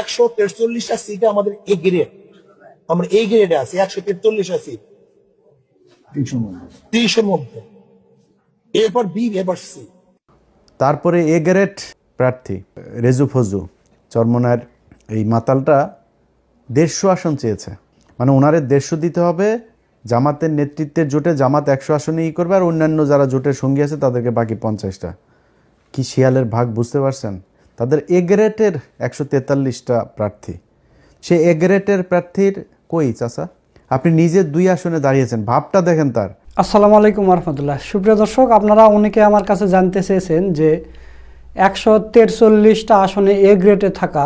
একশো তেরচল্লিশটা সিটে আমাদের এ গ্রেড আমরা এই গ্রেডে আছি একশো তেরচল্লিশটা সিট তিনশোর মধ্যে। এরপর বি এরপর সি তারপরে এ গ্রেড প্রার্থী রেজু ফজু। চরমনার এই মাতালটা দেড়শো আসন চেয়েছে। মানে ওনারে দেড়শো দিতে হবে জামাতের নেতৃত্বের জোটে জামাত একশো আসনে ই করবে আর অন্যান্য যারা জোটের সঙ্গী আছে তাদেরকে বাকি পঞ্চাশটা। কি শিয়ালের ভাগ বুঝতে পারছেন? তাদের এ গ্রেডের একশো তেতাল্লিশটা প্রার্থী। সে এ গ্রেডের প্রার্থীর কই চাচা? আপনি নিজে দুই আসনে দাঁড়িয়েছেন, ভাবটা দেখেন তার। আসসালামু আলাইকুম রহমতুল্লাহ সুপ্রিয় দর্শক, আপনারা অনেকে আমার কাছে জানতে চেয়েছেন যে একশো তেরচল্লিশটা আসনে এ গ্রেডে থাকা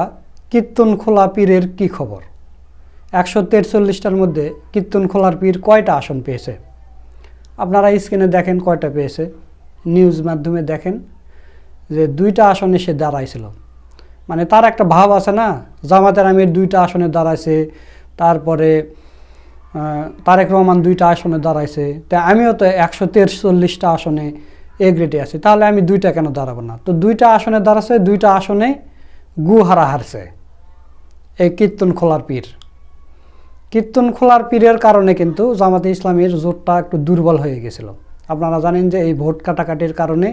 কীর্তন খোলা পীরের কি খবর? একশো তেরচল্লিশটার মধ্যে কীর্তন খোলার পীর কয়টা আসন পেয়েছে? আপনারা স্ক্রিনে দেখেন কয়টা পেয়েছে। নিউজ মাধ্যমে দেখেন। যে দুইটা আসনে সে দাঁড়াইছিল। মানে তার একটা ভাব আছে না জামাতের আমির দুইটা আসনে দাঁড়াইছে, তারপরে তারেক রহমান দুইটা আসনে দাঁড়াইছে, তা আমিও তো একশো তেরচল্লিশটা আসনে এ গ্রেডে আছি, তাহলে আমি দুইটা কেন দাঁড়াবো না? তো দুইটা আসনে দাঁড়াচ্ছে দুইটা আসনে গু হারা হারছে। এই কীর্তন খোলার পীর। কীর্তন খোলার পীরের কারণে কিন্তু জামাতে ইসলামের জোটটা একটু দুর্বল হয়ে গেছিল। আপনারা জানেন যে এই ভোট কাটাকাটির কারণে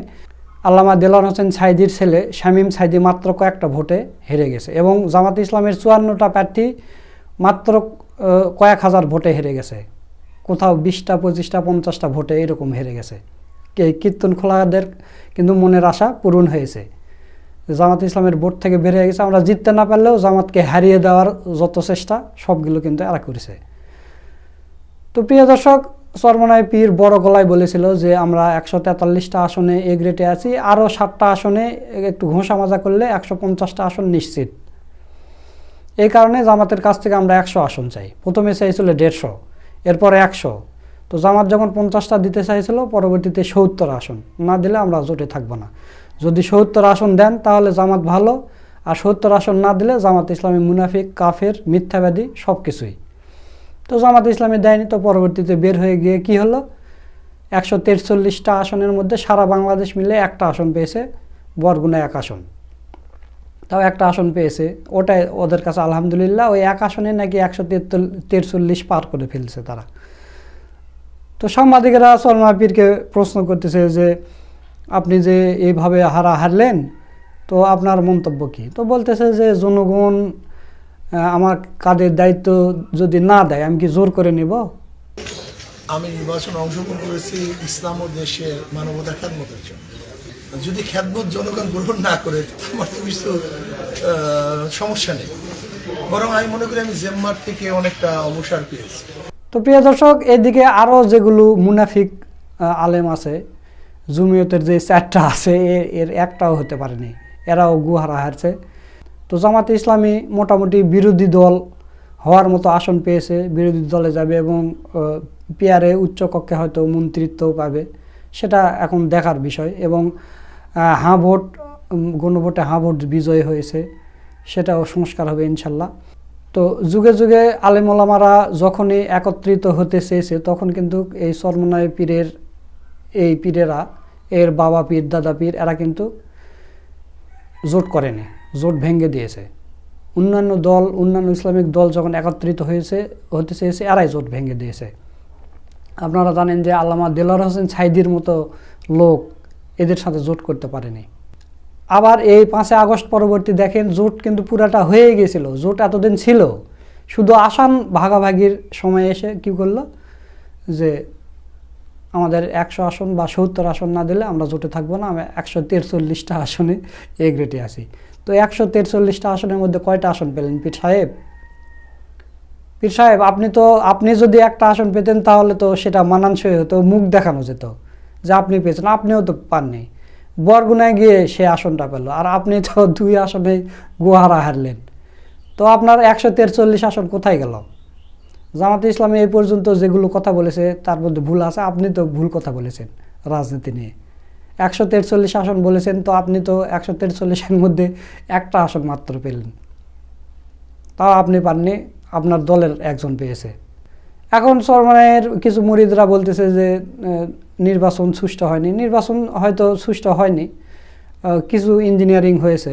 আল্লামা দেলান হোসেন সাইদির ছেলে শামীম সাইদি মাত্র কয়েকটা ভোটে হেরে গেছে এবং জামাত ইসলামের চুয়ান্নটা প্রার্থী মাত্র কয়েক হাজার ভোটে হেরে গেছে। কোথাও বিশটা, পঁচিশটা, পঞ্চাশটা ভোটে এরকম হেরে গেছে। কীর্তন খোলাদের কিন্তু মনের আশা পূরণ হয়েছে। জামাত ইসলামের ভোট থেকে বের হয়ে গেছে। আমরা জিততে না পারলেও জামাতকে হারিয়ে দেওয়ার যত চেষ্টা, সবগুলো কিন্তু এরা করেছে। তো প্রিয় দর্শক সর্বনয় পীর বড় গলায় বলেছিল যে, আমরা একশো তেতাল্লিশটা আসনে এ গ্রেটে আছি আরও সাতটা আসনে একটু ঘোষা মাজা করলে একশো পঞ্চাশটা আসন নিশ্চিত। এই কারণে জামাতের কাছ থেকে আমরা একশো আসন চাই। প্রথমে চাইছিল দেড়শো, এরপরে একশো। তো জামাত যখন পঞ্চাশটা দিতে চাইছিল, পরবর্তীতে সত্তর আসন। না দিলে আমরা জোটে থাকব না। যদি সত্তর আসন দেন, তাহলে জামাত ভালো। আর সত্তর আসন না দিলে জামাত ইসলামী মুনাফিক, কাফের, মিথ্যাবাদী সব কিছুই তো জামাত ইসলামী দেয়নি, তো পরবর্তীতে বের হয়ে গিয়ে কি হলো? একশো তেরচল্লিশটা আসনের মধ্যে সারা বাংলাদেশ মিলে একটা আসন পেয়েছে, বরগুনা এক আসন। তাও একটা আসন পেয়েছে, ওটাই ওদের কাছে আলহামদুলিল্লাহ, ওই এক আসনে নাকি একশো তেরচল্লিশ পার করে ফেলছে তারা। তো সাংবাদিকেরা সলমা পীরকে প্রশ্ন করতেছে যে, আপনি যে এইভাবে হারা হারলেন, তো আপনার মন্তব্য কী? তো বলতেছে যে, জনগণ আমার কাদের দায়িত্ব যদি না দেয় আমি কি জোর করে নিব? আমি নির্বাচনে অংশগ্রহণ করেছি ইসলাম ও দেশের মানবতা খ্যাতমতের জন্য। যদি খ্যাতমত জনগণ গ্রহণ না করে আমার তো কিছু সমস্যা নেই। বরং আমি মনে করি আমি জেম্মার থেকে অনেকটা অবসর পেয়েছি। তো প্রিয় দর্শক এদিকে আরও যেগুলো মুনাফিক আলেম আছে জুমিয়তের যে চারটা আছে এর একটাও হতে পারেনি। এরাও গুহারা হারছে তো জামাতে ইসলামী মোটামুটি বিরোধী দল হওয়ার মতো আসন পেয়েছে, বিরোধী দলে যাবে এবং পিয়ারে উচ্চ কক্ষে হয়তো মন্ত্রিত্বও পাবে, সেটা এখন দেখার বিষয় এবং হাঁ ভোট গণভোটে হাঁ ভোট বিজয় হয়েছে, সেটাও সংস্কার হবে ইনশাল্লাহ। তো যুগে যুগে আলেমোলামারা যখনই একত্রিত হতে চেয়েছে, তখন কিন্তু এই সরমনায় পীরের, এই পীরেরা, এর বাবা পীর, দাদা পীর, এরা কিন্তু জোট করেনি। জোট ভেঙে দিয়েছে। অন্যান্য দল, অন্যান্য ইসলামিক দল যখন একত্রিত হয়েছে, হতে চেয়েছে, এরাই জোট ভেঙে দিয়েছে। আপনারা জানেন যে আল্লামা দেলার হোসেন ছাইদির মতো লোক এদের সাথে জোট করতে পারেনি। আবার এই পাঁচই আগস্ট পরবর্তী দেখেন, জোট কিন্তু পুরাটা হয়ে গেছিল জোট এতদিন ছিল। শুধু আসন ভাগাভাগির সময় এসে কি করল? যে আমাদের একশো আসন বা সত্তর আসন না দিলে আমরা জোটে থাকব না, আমি একশো তেরচল্লিশটা আসনে এ গ্রেটে আছি। তো একশো তেরচল্লিশটা আসনের মধ্যে কয়টা আসন পেলেন পীর সাহেব? পীর সাহেব, আপনি তো, আপনি যদি একটা আসন পেতেন তাহলে তো সেটা মানানসই হতো, মুখ দেখানো যেত যে আপনি পেয়েছেন, আপনিও তো পাননি। বরগুনায় গিয়ে সে আসনটা পেল আর আপনি তো দুই আসনে গুহারা হারলেন। তো আপনার একশো তেরচল্লিশ আসন কোথায় গেল? জামাতে ইসলামী এই পর্যন্ত যেগুলো কথা বলেছে তার মধ্যে ভুল আছে, আপনি তো ভুল কথা বলেছেন রাজনীতি নিয়ে। একশো তেরচল্লিশ আসন বলেছেন, তো আপনি তো একশো তেরচল্লিশের মধ্যে একটা আসন মাত্র পেলেন। তাও আপনি পাননি, আপনার দলের একজন পেয়েছে। এখন সরমানের কিছু মরিদরা বলতেছে যে নির্বাচন সুষ্ঠু হয়নি। নির্বাচন হয়তো সুষ্ঠু হয়নি। কিছু ইঞ্জিনিয়ারিং হয়েছে,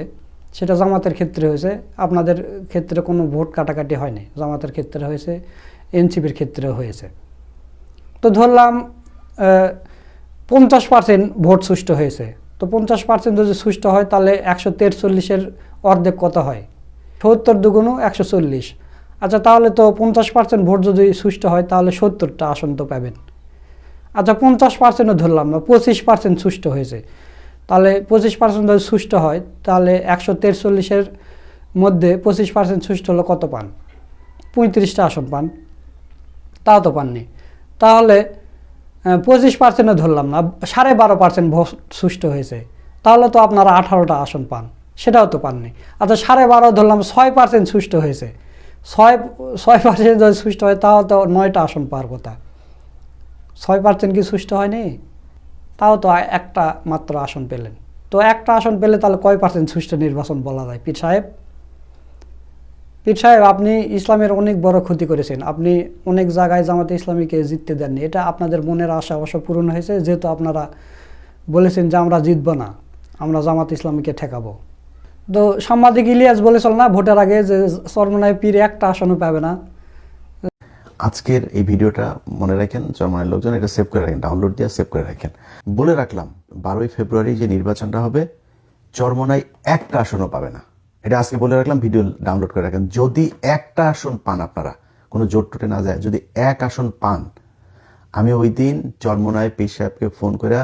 সেটা জামাতের ক্ষেত্রে হয়েছে। আপনাদের ক্ষেত্রে কোনো ভোট কাটাকাটি হয়নি। জামাতের ক্ষেত্রে হয়েছে, এনসিপির ক্ষেত্রে হয়েছে। তো ধরলাম পঞ্চাশ পার্সেন্ট ভোট সুষ্ঠু হয়েছে। তো পঞ্চাশ পার্সেন্ট যদি সুষ্ঠু হয়, তাহলে একশো তেরচল্লিশের অর্ধেক কত হয়? সত্তর দুগুণও একশো চল্লিশ। আচ্ছা তাহলে তো পঞ্চাশ পার্সেন্ট ভোট যদি সুষ্ঠু হয়, তাহলে সত্তরটা আসন তো পাবেন। আচ্ছা পঞ্চাশ পার্সেন্টও ধরলাম না, পঁচিশ পার্সেন্ট সুষ্ঠু হয়েছে। তাহলে পঁচিশ পার্সেন্ট যদি সুষ্ঠু হয়, তাহলে একশো তেরচল্লিশের মধ্যে পঁচিশ পার্সেন্ট সুষ্ঠু হলে কত পান? পঁয়ত্রিশটা আসন পান। তাও তো পাননি। তাহলে পঁচিশ পার্সেন্টও ধরলাম না, সাড়ে বারো পার্সেন্ট ভোট সুষ্ঠু হয়েছে। তাহলে তো আপনারা আঠারোটা আসন পান, সেটাও তো পাননি। আচ্ছা সাড়ে বারো ধরলাম, ছয় পার্সেন্ট সুষ্ঠু হয়েছে। ছয় ছয় পার্সেন্ট যদি সুষ্ঠু হয়, তাহলে তো নয়টা আসন পাওয়ার কথা। ছয় পার্সেন্ট কি সুষ্ঠু হয়নি? তাও তো একটা মাত্র আসন পেলেন। তো একটা আসন পেলে তাহলে কয় পার্সেন্ট সুষ্ঠু নির্বাচন বলা যায়, পীর সাহেব? পীর সাহেব, আপনি ইসলামের অনেক বড় ক্ষতি করেছেন। আপনি অনেক জায়গায় জামাতে ইসলামীকে জিততে দেননি। এটা আপনাদের মনের আশা অবশ্য পূরণ হয়েছে। যেহেতু আপনারা বলেছেন যে আমরা জিতব না, আমরা জামাত ইসলামীকে ঠেকাবো। তো সাংবাদিক ইলিয়াস বলেছিল না ভোটের আগে যে সরমনায় পীর একটা আসনও পাবে না। আজকের এই ভিডিওটা মনে রাখেন চরমানের লোকজন এটা সেভ করে রাখেন, ডাউনলোড দিয়ে সেভ করে রাখেন। বলে রাখলাম, বারোই ফেব্রুয়ারি যে নির্বাচনটা হবে, চরমনায় একটা আসনও পাবে না। এটা আজকে বলে রাখলাম, ভিডিও ডাউনলোড করে রাখেন। যদি একটা আসন পান আপনারা, কোনো জোট টোটে না যায়, যদি এক আসন পান, আমি ওই দিন চরমনায় পীর সাহেবকে ফোন করে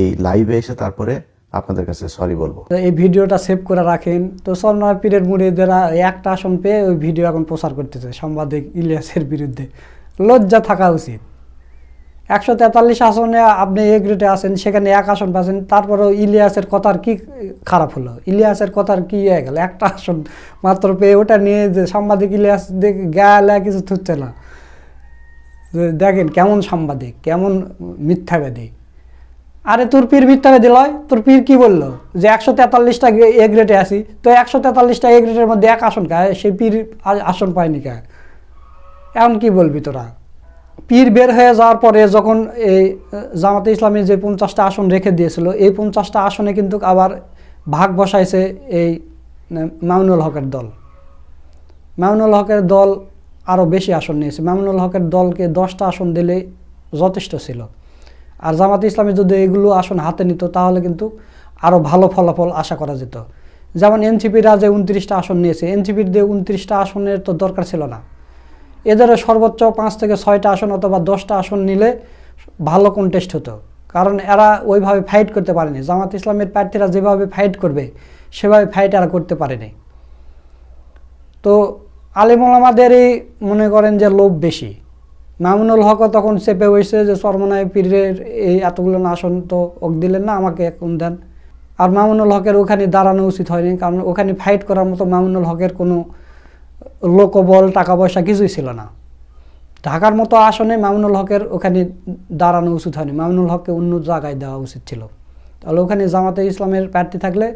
এই লাইভে এসে তারপরে আপনাদের কাছে সরি বলব। এই ভিডিওটা সেভ করে রাখেন। তো সরমনায় পীরের মুড়িদেরা একটা আসন পেয়ে ওই ভিডিও এখন প্রচার করতেছে সাংবাদিক ইলিয়াসের বিরুদ্ধে। লজ্জা থাকা উচিত। একশো তেতাল্লিশ আসনে আপনি এ গ্রেডে আছেন, সেখানে এক আসন পাচ্ছেন, তারপরেও ইলিয়াসের কথার কি খারাপ হলো? ইলিয়াসের কথার কি হয়ে গেল? একটা আসন মাত্র পেয়ে ওটা নিয়ে যে সাংবাদিক ইলিয়াস দেখে গায়ে কিছু থুচ্ছে না। দেখেন কেমন সাংবাদিক, কেমন মিথ্যাবাদী। আরে তোর পীর মিথ্যাবাদী লয়? তোর পীর কী বলল? যে একশো তেতাল্লিশটা এ গ্রেডে আসি তো একশো তেতাল্লিশটা এ গ্রেডের মধ্যে এক আসন খায় সেই পীর আসন পায়নি কা এখন কি বলবি তোরা? পীর বের হয়ে যাওয়ার পরে যখন এই জামাতে ইসলামী যে পঞ্চাশটা আসন রেখে দিয়েছিল, এই পঞ্চাশটা আসনে কিন্তু আবার ভাগ বসাইছে এই মামুনুল হকের দল। মামুনুল হকের দল আরও বেশি আসন নিয়েছে। মামুনুল হকের দলকে দশটা আসন দিলে যথেষ্ট ছিল। আর জামাতে ইসলামী যদি এগুলো আসন হাতে নিত, তাহলে কিন্তু আরও ভালো ফলাফল আশা করা যেত। যেমন এনসিপিরা যে উনত্রিশটা আসন নিয়েছে। এনসিপির যে উনত্রিশটা আসনের তো দরকার ছিল না। এদেরও সর্বোচ্চ পাঁচ থেকে ছয়টা আসন অথবা দশটা আসন নিলে ভালো কন্টেস্ট হতো। কারণ এরা ওইভাবে ফাইট করতে পারেনি। জামাত ইসলামের প্রার্থীরা যেভাবে ফাইট করবে, সেভাবে ফাইট এরা করতে পারেনি। তো আলিমুলামাদেরই মনে করেন যে লোভ বেশি। মামুনুল হকও তখন চেপে বসছে যে, সরমনায় পীরের এই এতগুলো আসন তো ওক দিলেন না, আমাকে এখন দেন। আর মামুনুল হকের ওখানে দাঁড়ানো উচিত হয়নি, কারণ ওখানে ফাইট করার মতো মামুনুল হকের কোনো লোকবল টাকা পয়সা কিছুই ছিল না। ঢাকার মতো আসনে মামুনুল হকের ওখানে দাঁড়ানো উচিত হয়নি। মামুনুল হককে অন্য জায়গায় দেওয়া উচিত ছিল। তাহলে ওখানে জামাতে ইসলামের প্রার্থী থাকলে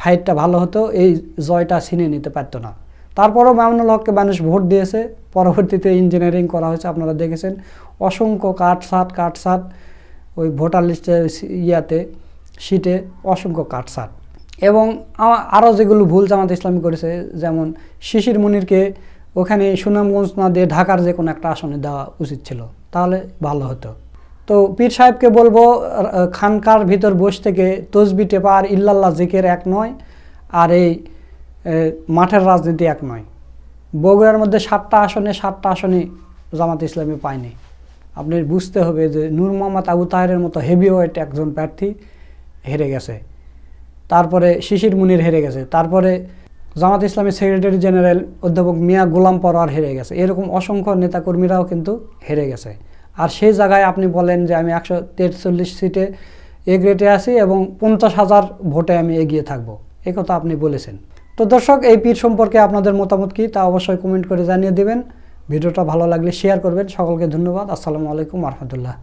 ফাইটটা ভালো হতো, এই জয়টা ছিনে নিতে পারতো না। তারপরও মামুনুল হককে মানুষ ভোট দিয়েছে। পরবর্তীতে ইঞ্জিনিয়ারিং করা হয়েছে, আপনারা দেখেছেন। অসংখ্য কাটসাট কাটসাট ওই ভোটার লিস্টে ইয়াতে সিটে অসংখ্য কাটসাট এবং আরও যেগুলো ভুল জামাত ইসলামী করেছে, যেমন শিশির মুনিরকে ওখানে সুনামগঞ্জ না দিয়ে ঢাকার যে কোনো একটা আসনে দেওয়া উচিত ছিল, তাহলে ভালো হতো। তো পীর সাহেবকে বলব খানকার ভিতর বস থেকে তসবি টেপা আর ইল্লাল্লাহ জিকের এক নয়, আর এই মাঠের রাজনীতি এক নয়। বগুড়ার মধ্যে সাতটা আসনে সাতটা আসনে জামাত ইসলামী পায়নি। আপনি বুঝতে হবে যে নূর মোহাম্মদ আবু তাহেরের মতো হেভি ওয়েট একজন প্রার্থী হেরে গেছে। তারপরে শিশির মুনির হেরে গেছে। তারপরে জামাত ইসলামী সেক্রেটারি জেনারেল অধ্যাপক মিয়া গোলাম পরোয়ার হেরে গেছে। এরকম অসংখ্য নেতাকর্মীরাও কিন্তু হেরে গেছে। আর সেই জায়গায় আপনি বলেন যে আমি একশো তেরচল্লিশ সিটে এ গ্রেটে আছি এবং পঞ্চাশ হাজার ভোটে আমি এগিয়ে থাকব। এ কথা আপনি বলেছেন। তো দর্শক, এই পীর সম্পর্কে আপনাদের মতামত কি তা অবশ্যই কমেন্ট করে জানিয়ে দেবেন। ভিডিওটা ভালো লাগলে শেয়ার করবেন। সকলকে ধন্যবাদ। আসসালামু আলাইকুম রহমতুল্লাহ।